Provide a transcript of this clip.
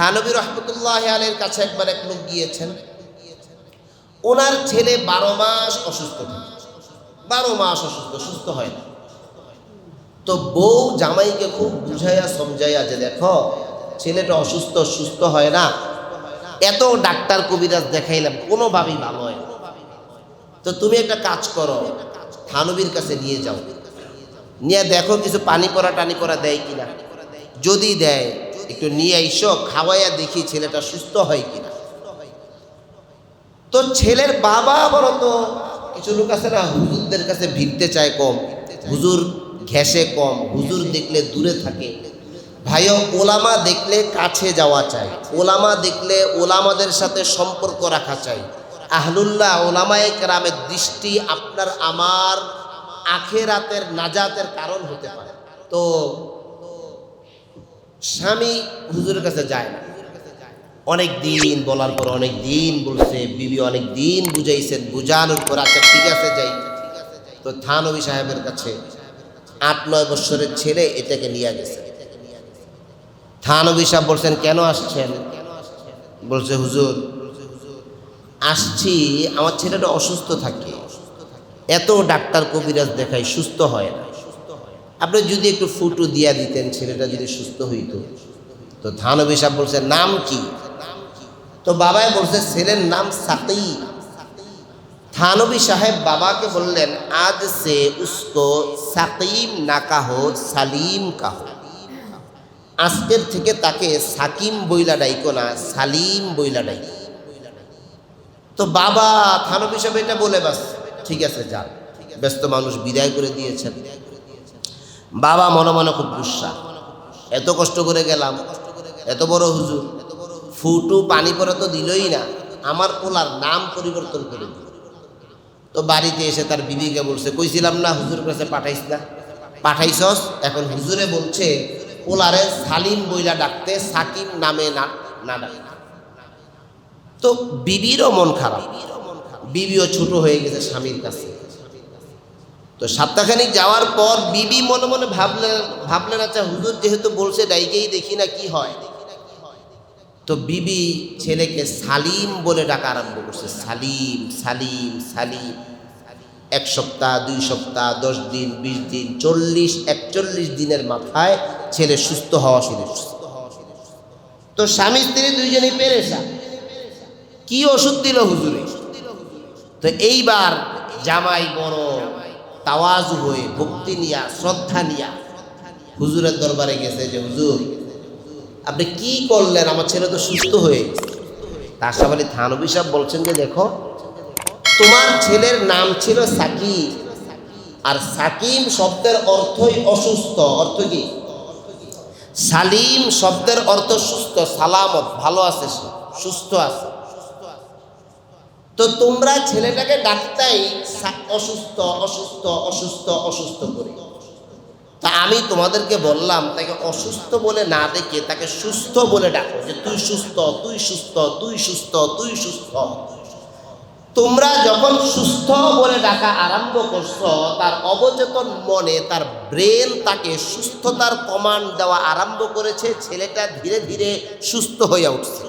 থানবী রহমতুল্লাহ আলের কাছে একবার এক লোক গিয়েছেন। ওনার ছেলে বারো মাস অসুস্থ বারো মাস অসুস্থ, সুস্থ হয় না। তো বউ জামাইকে খুব বুঝাইয়া সমঝাইয়া যে দেখো, ছেলেটা অসুস্থ, সুস্থ হয় না। এত ডাক্তার কবিরাজ দেখাইলাম, কোনোভাবেই ভালো হয় তো তুমি একটা কাজ করো, থানবীর কাছে নিয়ে যাও। নিয়ে দেখো কিছু পানি পড়া টানি পড়া দেয় কিনা। যদি দেয় একটু নিয়ে আইসো, খাওয়াইয়া দেখি ছেলেটা সুস্থ হয় কিনা। তো ছেলের বাবা বলো তো কিছু লোক আছে না, হুজুরদের কাছে ভিড়তে চায় কম, হুজুর ঘেসে কম, হুজুর দেখলে দূরে থাকে। ভাইও ওলামা দেখলে কাছে যাওয়া চাই ওলামা দেখলে ওলামাদের সাথে সম্পর্ক রাখা চাই আহলুল্লাহ, ওলামায়ে কেরামের দৃষ্টি আপনার আমার আখেরাতের নাজাতের কারণ হতে পারে। তো স্বামী হুজুরের কাছে যায় না। অনেক দিন বলার পর অনেক দিন বলছে, বিবি অনেক দিন বুঝাইছেন বুঝানোর পর আচ্ছা ঠিক আছে, যাই। তো থানবী সাহেবের কাছে আট, নয় বছরের ছেলে এটাকে নিয়ে গেছে। থানবী সাহেব বলছেন, কেন আসছেন? বলছে, হুজুর, আসছি, আমার ছেলেটা অসুস্থ থাকে। এত ডাক্তার কবিরাজ দেখাই সুস্থ হয় না। আপনি যদি একটু ফুটু দিয়া দিতেন, ছেলেটা যদি সুস্থ হইতো। তো থানবী সাহেব বলছে, নাম কি? তো বাবাই বলছে, ছেলের নাম সাকি থানবী সাহেব বাবাকে বললেন, আজ সে উসকো সাকিম না কাহো, সালিম কাহো। আজকের থেকে তাকে সাকিম বইলা ডাইকো না, সালিম বইলা ডাইকো। তো বাবা থানবী সাহেব এটা বলে বাস, ঠিক আছে যান ব্যস্ত মানুষ বিদায় করে দিয়েছেন। বাবা মনে মনে খুব গুসা। এত কষ্ট করে গেলাম, এত বড় হুজুর। ফুটু পানি পরে তো দিলই না, আমার পোলার নাম পরিবর্তন করে দিল। তো বাড়িতে এসে তার বিবিকে বলছে, কইছিলাম না হুজুর কাছে পাঠাইস না। পাঠাইছস? এখন হুজুরে বলছে, পোলারে সালিম বইলা ডাকতে সাকিম নামে না না তো বিবিরও মন খারাপ। বিবিও ছোট হয়ে গেছে স্বামীর কাছে। তো সপ্তাহখানিক যাওয়ার পর বিবি মনে মনে ভাবলেন ভাবলেন আচ্ছা হুজুর যেহেতু বলছে ডাইকেই দেখি না কি হয়। তো বিবি ছেলেকে সালিম বলে ডাকা আরম্ভ করছে। সালিম সালিম সালিম। এক সপ্তাহ, দুই সপ্তাহ, দশ দিন, বিশ দিন, চল্লিশ, একচল্লিশ দিনের মাথায় ছেলে সুস্থ হওয়া শুরু। তো স্বামী, স্ত্রী দুইজনেই পেরেছা কি ওষুধ দিল হুজুরে? তো এইবার জামাই বড় তাওয়াজু হয়ে, ভক্তি নিয়া, শ্রদ্ধা নিয়া হুজুরের দরবারে গেছে যে, হুজুর, আপনি কি করলেন? আমার ছেলে তো সুস্থ হয়ে তার সাবালি থানবী সাহেব বলছেন যে, দেখো, তোমার ছেলের নাম ছিল সাকিব। আর সাকিম শব্দের অর্থই অসুস্থ। অর্থ কি? সালিম শব্দের অর্থ সুস্থ, সালামত, ভালো আছে সুস্থ আছে। তো তোমরা ছেলেটাকে ডাকতাই অসুস্থ অসুস্থ অসুস্থ অসুস্থ করে। তা আমি তোমাদেরকে বললাম, তাকে অসুস্থ বলে না ডেকে তাকে সুস্থ বলে ডাকো যে, তুই সুস্থ তুই সুস্থ তুই সুস্থ তুই সুস্থ। তোমরা যখন সুস্থ বলে ডাকা আরম্ভ করছ, তার অবচেতন মনে, তার ব্রেন তাকে সুস্থতার কমান্ড দেওয়া আরম্ভ করেছে, ছেলেটা ধীরে ধীরে সুস্থ হয়ে উঠছে।